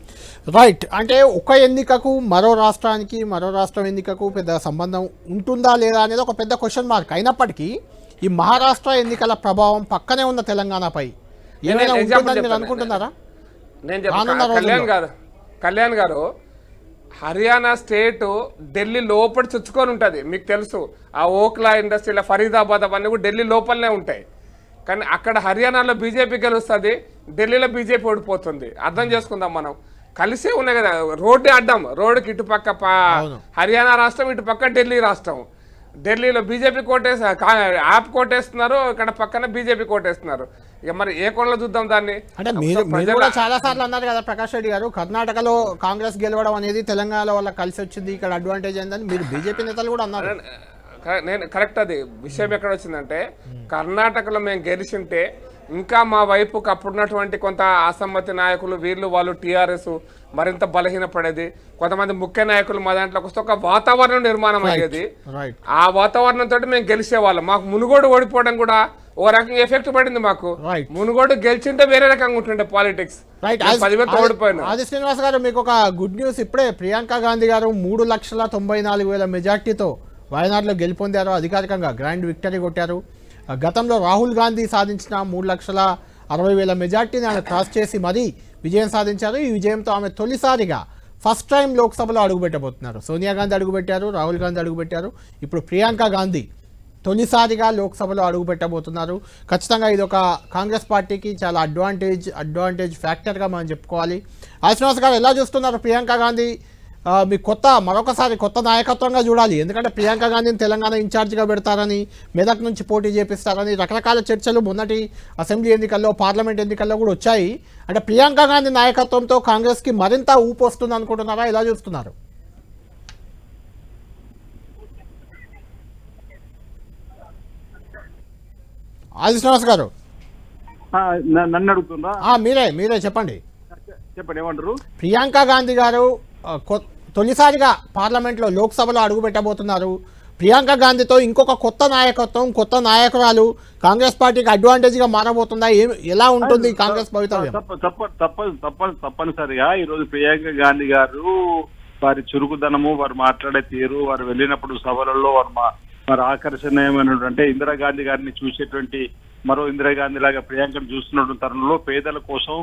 రైట్. అంటే ఒక ఎన్నికకు మరో రాష్ట్రానికి మరో రాష్ట్రం ఎన్నికకు పెద్ద సంబంధం ఉంటుందా లేదా అనేది ఒక పెద్ద క్వశ్చన్ మార్క్ అయినప్పటికీ ఈ మహారాష్ట్ర ఎన్నికల ప్రభావం పక్కనే ఉన్న తెలంగాణపై. ఏమైనా ఉంటుందని మీరు. అనుకుంటున్నారా? నేను కళ్యాణ్. గారు కళ్యాణ్ గారు హర్యానా స్టేట్ ఢిల్లీ లోపల చుచ్చుకొని ఉంటుంది. మీకు తెలుసు ఆ ఓక్లా ఇండస్ట్రీలో ఫరీదాబాద్ అవన్నీ కూడా ఢిల్లీ లోపలనే ఉంటాయి. కానీ అక్కడ హర్యానాలో బీజేపీ గెలుస్తుంది ఢిల్లీలో బీజేపీ ఓడిపోతుంది. అర్థం చేసుకుందాం మనం. కలిసే ఉన్నాయి కదా రోడ్డు అడ్డం. రోడ్డుకి ఇటుపక్క. హర్యానా రాష్ట్రం ఇటుపక్క ఢిల్లీ రాష్ట్రం. ఢిల్లీలో బీజేపీ కోటేసి యాప్ కోటేస్తున్నారు ఇక్కడ పక్కన బీజేపీ కోటేస్తున్నారు. ఇక మరి ఏ కోణంలో చూద్దాం దాన్ని? అంటే మీరు మీరు కూడా చాలా సార్లు అన్నారు కదా ప్రకాష్ రెడ్డి గారు కర్ణాటకలో కాంగ్రెస్ గెలవడం అనేది తెలంగాణలో వాళ్ళకి కలిసి వచ్చింది ఇక్కడ అడ్వాంటేజ్ అయిందని మీరు బీజేపీ నేతలు కూడా అన్నారు. నేను కరెక్ట్ అది. విషయం ఎక్కడ వచ్చిందంటే కర్ణాటకలో మేము గెలిచింటే ఇంకా మా వైపుకి అప్పుడున్నటువంటి కొంత అసమ్మతి నాయకులు వీళ్ళు వాళ్ళు టీఆర్ఎస్ మరింత బలహీనపడేది. కొంతమంది ముఖ్య నాయకులు మా దాంట్లోకి వస్తే ఒక వాతావరణం నిర్మాణం అయ్యేది. ఆ వాతావరణంతో మేము గెలిచేవాళ్ళం. మాకు మునుగోడు ఓడిపోవడం కూడా ఓ రకంగా ఎఫెక్ట్ పడింది మాకు. మునుగోడు గెలిచింటే వేరే రకంగా ఉంటుండే పాలిటిక్స్ ఆది శ్రీనివాస్ గారు మీకు ఒక గుడ్ న్యూస్ ఇప్పుడే. ప్రియాంక గాంధీ గారు మూడు లక్షల తొంభై నాలుగు వేల మెజార్టీతో వయనాడులో గెలుపొందారు. అధికారికంగా గ్రాండ్ విక్టరీ కొట్టారు. గతంలో రాహుల్ గాంధీ సాధించిన మూడు లక్షల అరవై వేల మెజార్టీని ఆమె క్రాస్ చేసి మరీ విజయం సాధించారు. ఈ విజయంతో ఆమె తొలిసారిగా ఫస్ట్ టైం లోక్సభలో అడుగుపెట్టబోతున్నారు. సోనియా గాంధీ అడుగుపెట్టారు రాహుల్ గాంధీ అడుగుపెట్టారు. ఇప్పుడు ప్రియాంక గాంధీ తొలిసారిగా లోక్సభలో అడుగుపెట్టబోతున్నారు. ఖచ్చితంగా ఇది ఒక కాంగ్రెస్ పార్టీకి చాలా అడ్వాంటేజ్ అడ్వాంటేజ్ ఫ్యాక్టర్గా మనం చెప్పుకోవాలి. శ్రీనివాస్ గారు ఎలా చూస్తున్నారు ప్రియాంక గాంధీ? మీ కొత్త మరొకసారి కొత్త నాయకత్వంగా చూడాలి. ఎందుకంటే ప్రియాంక గాంధీని తెలంగాణ ఇన్ఛార్జిగా పెడతారని మెదక్ నుంచి పోటీ చేపిస్తారని రకరకాల చర్చలు మొన్నటి అసెంబ్లీ ఎన్నికల్లో పార్లమెంట్ ఎన్నికల్లో కూడా వచ్చాయి. అంటే ప్రియాంక గాంధీ నాయకత్వంతో కాంగ్రెస్కి మరింత ఊపు వస్తుంది అనుకుంటున్నారా? ఎలా చూస్తున్నారు? ఆది శ్రీనివాస్ గారు. నన్ను అడుగుతుందా? మీరే మీరే చెప్పండి. చెప్పండి ఏమంటారు? ప్రియాంక గాంధీ గారు తొలిసారిగా పార్లమెంట్లో లోక్సభలో అడుగు పెట్టబోతున్నారు. ప్రియాంక గాంధీతో ఇంకొక కొత్త నాయకత్వం కొత్త నాయకురాలు కాంగ్రెస్ పార్టీకి అడ్వాంటేజ్గా మారబోతుందా? ఏం ఎలా ఉంటుంది కాంగ్రెస్ భవితవ్యం? తప్ప తప్ప తప్ప తప్ప తప్పనిసరిగా ఈ రోజు ప్రియాంక గాంధీ గారు వారి చురుకుదనము వారు మాట్లాడే తీరు వారు వెళ్ళినప్పుడు సభలలో వారు మా వారి ఆకర్షణీయమైనటువంటి ఇందిరాగాంధీ గారిని చూసేటువంటి మరో ఇందిరాగాంధీ లాగా ప్రియాంకను చూస్తున్నటువంటి తరుణంలో పేదల కోసం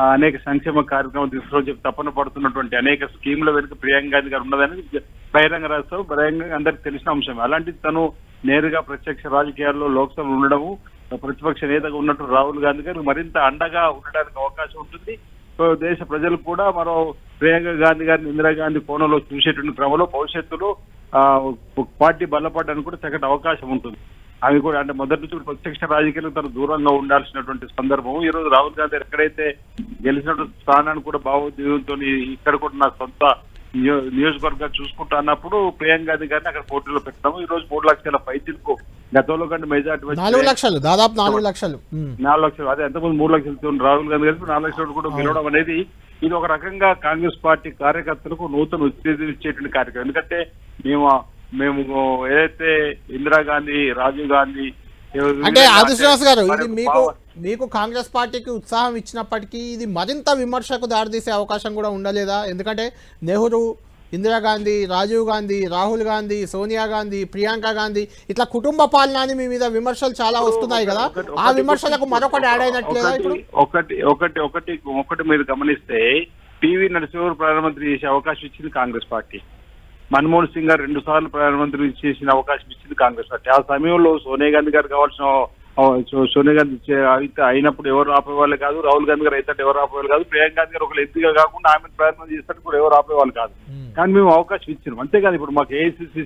అనేక సంక్షేమ కార్యక్రమాలు తీసుకుని తప్పన పడుతున్నటువంటి అనేక స్కీముల వెనుక ప్రియాంక గాంధీ గారు ఉన్నదని బహిరంగ రాస్తారు బహిరంగ అందరికి తెలిసిన అంశం అలాంటిది తను నేరుగా ప్రత్యక్ష రాజకీయాల్లో లోక్సభ ఉండడము ప్రతిపక్ష నేతగా ఉన్నట్టు రాహుల్ గాంధీ గారు మరింత అండగా ఉండడానికి అవకాశం ఉంటుంది. సో దేశ ప్రజలు కూడా మరో ప్రియాంక గాంధీ గారిని ఇందిరాగాంధీ కోణంలో చూసేటువంటి క్రమంలో భవిష్యత్తులో పార్టీ బలపడడానికి కూడా చక్కటి అవకాశం ఉంటుంది. అవి కూడా అంటే మొదటి నుంచి కూడా ప్రత్యక్ష రాజకీయాలకు తను దూరంగా ఉండాల్సినటువంటి సందర్భం. ఈ రోజు రాహుల్ గాంధీ ఎక్కడైతే గెలిచినటువంటి స్థానాన్ని కూడా భావోద్వేగంతో ఇక్కడ కూడా నా సొంత నియో- నియోజకవర్గాలు చూసుకుంటా అన్నప్పుడు ప్రియాంక గాంధీ గారిని అక్కడ పోటీలో పెట్టాము ఈ రోజు మూడు లక్షల పైచిలకు గతంలో కంటే మెజార్టీ వచ్చి నాలుగు లక్షలు దాదాపు నాలుగు లక్షలు. నాలుగు లక్షలు. అదే ఎంతమంది మూడు లక్షలతో రాహుల్ గాంధీ గారికి నాలుగు లక్షలు కూడా గెలవడం అనేది ఇది ఒక రకంగా కాంగ్రెస్ పార్టీ కార్యకర్తలకు నూతన ఉత్తేజం ఇచ్చేటువంటి కార్యక్రమం. ఎందుకంటే మేము మేము ఏదైతే ఇందిరాగాంధీ రాజీవ్ గాంధీ అంటే ఆది శ్రీనివాస్ గారు ఇది మీకు మీకు కాంగ్రెస్ పార్టీకి ఉత్సాహం ఇచ్చినప్పటికీ ఇది మరింత విమర్శకు దారితీసే అవకాశం కూడా ఉండలేదా? ఎందుకంటే నెహ్రూ ఇందిరాగాంధీ రాజీవ్ గాంధీ రాహుల్ గాంధీ సోనియా గాంధీ ప్రియాంక గాంధీ ఇట్లా కుటుంబ పాలన మీ మీద విమర్శలు చాలా వస్తున్నాయి కదా. ఆ విమర్శలకు మరొకటి యాడ్ అయినట్లేదా ఒకటి ఇప్పుడు? ఒకటి ఒకటి ఒకటి ఒకటి మీరు గమనిస్తే పివి నరసింహరావు ప్రధానమంత్రి చేసే అవకాశం ఇచ్చింది కాంగ్రెస్ పార్టీ. మన్మోహన్ సింగ్ గారు రెండు సార్లు ప్రధానమంత్రి చేసిన అవకాశం ఇచ్చింది కాంగ్రెస్ పార్టీ. ఆ సమయంలో సోనియా గాంధీ గారు కావాల్సిన సోనియా గాంధీ అయితే అయినప్పుడు ఎవరు ఆపేవాళ్ళు కాదు రాహుల్ గాంధీ గారు అయితే ఎవరు ఆపేవాళ్ళు కాదు ప్రియాంక గాంధీ గారు ఒకరు ఎంపీగా కాకుండా ఆమె ప్రధానమంత్రి చేస్తే కూడా ఎవరు ఆపేవాళ్ళు కాదు. కానీ మేము అవకాశం ఇచ్చినాం. అంతేకాదు ఇప్పుడు మాకు ఏఐసిసి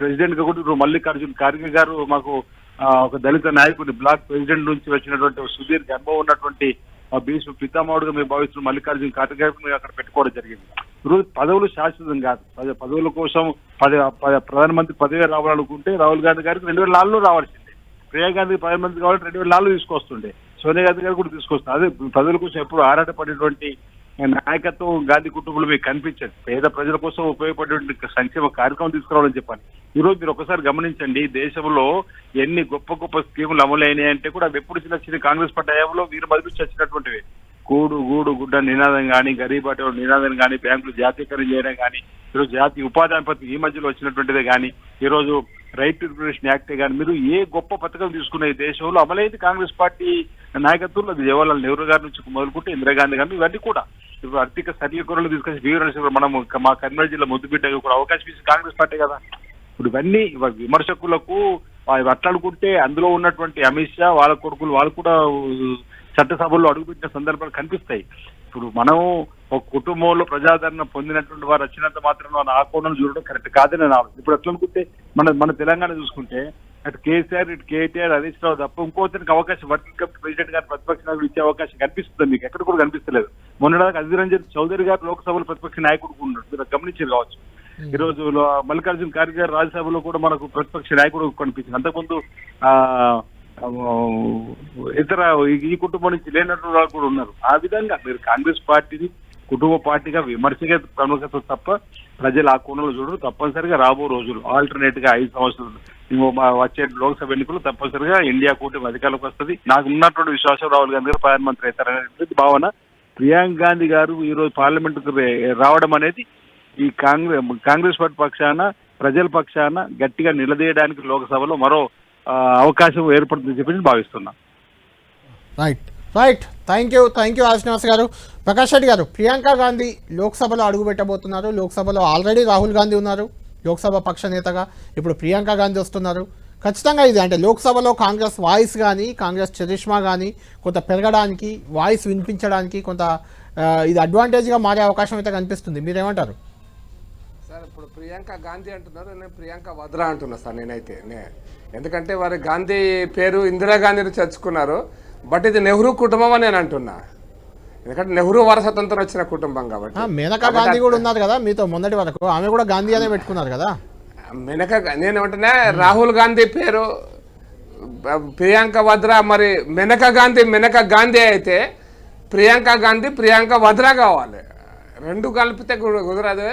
ప్రెసిడెంట్గా కూడా ఇప్పుడు మల్లికార్జున్ ఖార్గే గారు మాకు ఒక దళిత నాయకుడి బ్లాక్ ప్రెసిడెంట్ నుంచి వచ్చినటువంటి సుదీర్ఘ అనుభవం ఉన్నటువంటి భీష్మ పితామహుడుగా మేము భావిస్తున్న మల్లికార్జున ఖార్గే మేము అక్కడ పెట్టుకోవడం జరిగింది. ఈరోజు పదవులు శాశ్వతం కాదు. పద- పదవుల కోసం పది ప్రధానమంత్రి పదవి రావాలనుకుంటే రాహుల్ గాంధీ గారికి రెండు వేల నాలుగులో రావాల్సిందే. ప్రియా గాంధీ ప్రధానమంత్రి కావాలంటే రెండు వేల నాలుగు తీసుకొస్తుండే. సోనియా గాంధీ గారు కూడా తీసుకొస్తుంది అదే పదవుల కోసం ఎప్పుడు ఆరాటపడేటువంటి నాయకత్వం గాంధీ కుటుంబంలో మీకు కనిపించండి పేద ప్రజల కోసం ఉపయోగపడే సంక్షేమ కార్యక్రమం తీసుకురావాలని చెప్పాలి ఈ రోజు మీరు ఒకసారి గమనించండి దేశంలో ఎన్ని గొప్ప గొప్ప స్కీములు అమలైనాయి అంటే కూడా అవి ఎప్పుడు చిన్న కాంగ్రెస్ పార్టీ హయాంలో వీరు బదులు వచ్చినటువంటివి కూడు గూడు గుడ్డ నినాదం కానీ గరీబ్ అటో నినాదం కానీ బ్యాంకులు జాతీయకరణ చేయడం కానీ ఈరోజు జాతీయ ఉపాధి పథకం ఈ మధ్యలో వచ్చినటువంటిదే కానీ ఈరోజు రైట్ టు యాక్ట్ యాక్టే కానీ మీరు ఏ గొప్ప పథకం తీసుకున్న ఈ దేశంలో అమలైంది కాంగ్రెస్ పార్టీ నాయకత్వంలో అది జవహర్లాల్ నెహ్రూ గారి నుంచి మొదలుకుంటే ఇందిరాగాంధీ గారిని ఇవన్నీ కూడా. ఇప్పుడు ఆర్థిక సరళీకరణలు తీసుకొచ్చి వీర మనం మా కర్నూలు జిల్లా ముద్దుబిడ్డగా కూడా అవకాశం ఇచ్చి కాంగ్రెస్ పార్టీ కదా. ఇప్పుడు ఇవన్నీ విమర్శకులకు అవి అట్లాడుకుంటే అందులో ఉన్నటువంటి అమిత్ షా వాళ్ళ కొడుకులు వాళ్ళు కూడా చట్టసభల్లో అడుగుపెట్టిన సందర్భాలు కనిపిస్తాయి. ఇప్పుడు మనం ఒక కుటుంబంలో ప్రజాదరణ పొందినటువంటి వారు వచ్చినంత మాత్రం మనం ఆ కోణం చూడడం కరెక్ట్ కాదని నేను ఆలోచన ఇప్పుడు ఎట్లా అనుకుంటే మన మన తెలంగాణ చూసుకుంటే అటు కేసీఆర్ ఇటు కేటీఆర్ హరీష్ రావు తప్ప ఇంకోతనికి అవకాశం వర్కింగ్ కమిటీ ప్రెసిడెంట్ గారు ప్రతిపక్ష నాయకుడు ఇచ్చే అవకాశం కనిపిస్తుంది మీకు. ఎక్కడ కూడా కనిపిస్తలేదు. మొన్నటిదాకా అధిర్ రంజన్ చౌదరి గారు లోక్సభలో ప్రతిపక్ష నాయకుడు ఉన్నాడు. మీరు గమనించారు కావచ్చు. ఈ రోజు మల్లికార్జున ఖార్గే గారు రాజ్యసభలో కూడా మనకు ప్రతిపక్ష నాయకుడు కనిపించింది అంతకుముందు ఇతర ఈ కుటుంబం నుంచి లేనటువంటి వాళ్ళు కూడా ఉన్నారు. ఆ విధంగా మీరు కాంగ్రెస్ పార్టీని కుటుంబ పార్టీగా విమర్శగా ప్రముఖత తప్ప ప్రజలు ఆ కోణంలో చూడరు. తప్పనిసరిగా రాబో రోజులు ఆల్టర్నేట్గా ఐదు సంవత్సరాలు వచ్చే లోక్సభ ఎన్నికలు తప్పనిసరిగా ఇండియా కూటమి అధికారంలోకి వస్తుంది. నాకు ఉన్నటువంటి విశ్వాసం రాహుల్ గాంధీ గారు ప్రధానమంత్రి అవుతారనేటువంటి భావన. ప్రియాంక గాంధీ గారు ఈ రోజు పార్లమెంట్కు రావడం అనేది ఈ కాంగ్రెస్ కాంగ్రెస్ పార్టీ పక్షాన ప్రజల పక్షాన గట్టిగా నిలదీయడానికి లోక్సభలో మరో అవకాశం ఏర్పడుతుందని చెప్పి నేను భావిస్తున్నా. Right right thank you thank you Srinivas garu. Prakash Reddy గారు ప్రియాంక గాంధీ లోక్సభలో అడుగు పెట్టబోతున్నారు. లోక్సభలో ఆల్రెడీ రాహుల్ గాంధీ ఉన్నారు. లోక్సభ పక్ష నేతగా ఇప్పుడు ప్రియాంక గాంధీ వస్తున్నారు. ఖచ్చితంగా ఇది అంటే లోక్సభలో కాంగ్రెస్ వాయిస్ కానీ కాంగ్రెస్ చరిష్మా కానీ కొంత పెరగడానికి వాయిస్ వినిపించడానికి కొంత ఇది అడ్వాంటేజ్గా మారే అవకాశం అయితే కనిపిస్తుంది. మీరేమంటారు? సార్ ఇప్పుడు ప్రియాంక గాంధీ అంటున్నారు నేను ప్రియాంక వద్రా అంటున్నా సార్ నేనైతే. నే ఎందుకంటే వారి గాంధీ పేరు ఇందిరాగాంధీని చర్చుకున్నారు. బట్ ఇది నెహ్రూ కుటుంబం అని నేను అంటున్నా. ఎందుకంటే నెహ్రూ వారసత్వంతో వచ్చిన కుటుంబం కాబట్టి. మేనకా గాంధీ కూడా ఉన్నారు కదా మీతో మొన్నటి వరకు. ఆమె కూడా గాంధీ అనే పెట్టుకున్నారు కదా. మెనక నేను ఏమంటున్నా రాహుల్ గాంధీ పేరు ప్రియాంక వద్రా మరి మెనక గాంధీ మెనక గాంధీ అయితే ప్రియాంక గాంధీ ప్రియాంక వద్రా కావాలి. రెండు కలిపితే కుదరదు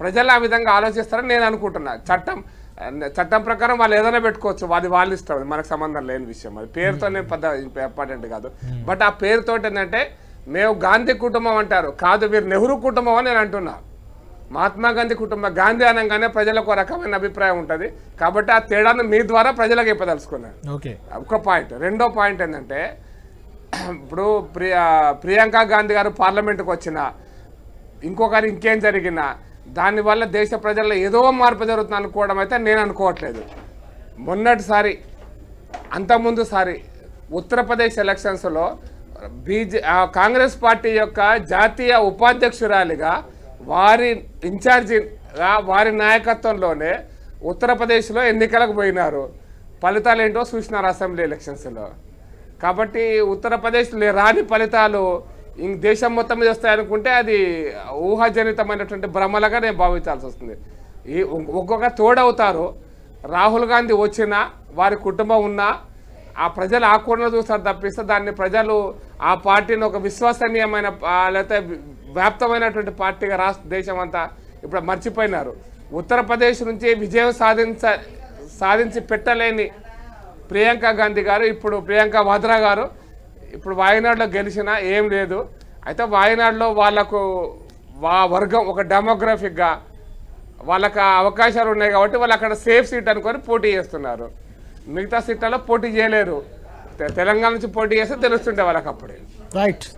ప్రజలు ఆ విధంగా ఆలోచిస్తారని నేను అనుకుంటున్నా. చట్టం చట్టం ప్రకారం వాళ్ళు ఏదైనా పెట్టుకోవచ్చు. అది వాళ్ళ ఇష్టం. మనకు సంబంధం లేని విషయం. అది పేరుతోనే పెద్ద ఇంపార్టెంట్ కాదు. బట్ ఆ పేరుతో ఏంటంటే మేము గాంధీ కుటుంబం అంటారు. కాదు మీరు నెహ్రూ కుటుంబం అని నేను అంటున్నా. మహాత్మా గాంధీ కుటుంబం గాంధీ అనగానే ప్రజలకు ఒక రకమైన అభిప్రాయం ఉంటుంది. కాబట్టి ఆ తేడాను మీ ద్వారా ప్రజలకు చెప్పదలుచుకున్నాను ఓకే. ఒక పాయింట్. రెండో పాయింట్ ఏంటంటే ఇప్పుడు ప్రియా ప్రియాంక గాంధీ గారు పార్లమెంట్కి వచ్చిన ఇంకొకరు ఇంకేం జరిగినా దానివల్ల దేశ ప్రజల్లో ఏదో మార్పు జరుగుతుంది అనుకోవడం అయితే నేను అనుకోవట్లేదు. మొన్నటిసారి అంతకుముందుసారి ఉత్తరప్రదేశ్ ఎలక్షన్స్లో బీజే కాంగ్రెస్ పార్టీ యొక్క జాతీయ ఉపాధ్యక్షురాలిగా వారి ఇన్ఛార్జిగా వారి నాయకత్వంలోనే ఉత్తరప్రదేశ్లో ఎన్నికలకు పోయినారు. ఫలితాలు ఏంటో చూసినారు అసెంబ్లీ ఎలక్షన్స్లో. కాబట్టి ఉత్తరప్రదేశ్ లే- రాని ఫలితాలు ఇంక దేశం మొత్తం మీద వస్తాయనుకుంటే అది ఊహాజనితమైనటువంటి భ్రమలుగా నేను భావించాల్సి వస్తుంది. ఈ ఒక్కొక్క తోడవుతారు. రాహుల్ గాంధీ వచ్చినా వారి కుటుంబం ఉన్నా ఆ ప్రజలు ఆ కోణంలో చూస్తారు తప్పిస్తే దాన్ని ప్రజలు ఆ పార్టీని ఒక విశ్వసనీయమైన లేకపోతే వ్యాప్తమైనటువంటి పార్టీగా రాష్ట్ర దేశం అంతా ఇప్పుడు మర్చిపోయినారు. ఉత్తరప్రదేశ్ నుంచి విజయం సాధించ సాధించి పెట్టలేని ప్రియాంక గాంధీ గారు ఇప్పుడు ప్రియాంక వాద్రా గారు ఇప్పుడు వాయనాడులో గెలిచినా ఏం లేదు. అయితే వాయనాడులో వాళ్ళకు వా వర్గం ఒక డెమోగ్రఫిక్గా వాళ్ళకి అవకాశాలు ఉన్నాయి కాబట్టి వాళ్ళు అక్కడ సేఫ్ సీట్ అనుకొని పోటీ చేస్తున్నారు. మిగతా సీట్లలో పోటీ చేయలేరు. తెలంగాణ నుంచి పోటీ చేస్తే తెలుస్తుండే వాళ్ళకి అప్పుడే. రైట్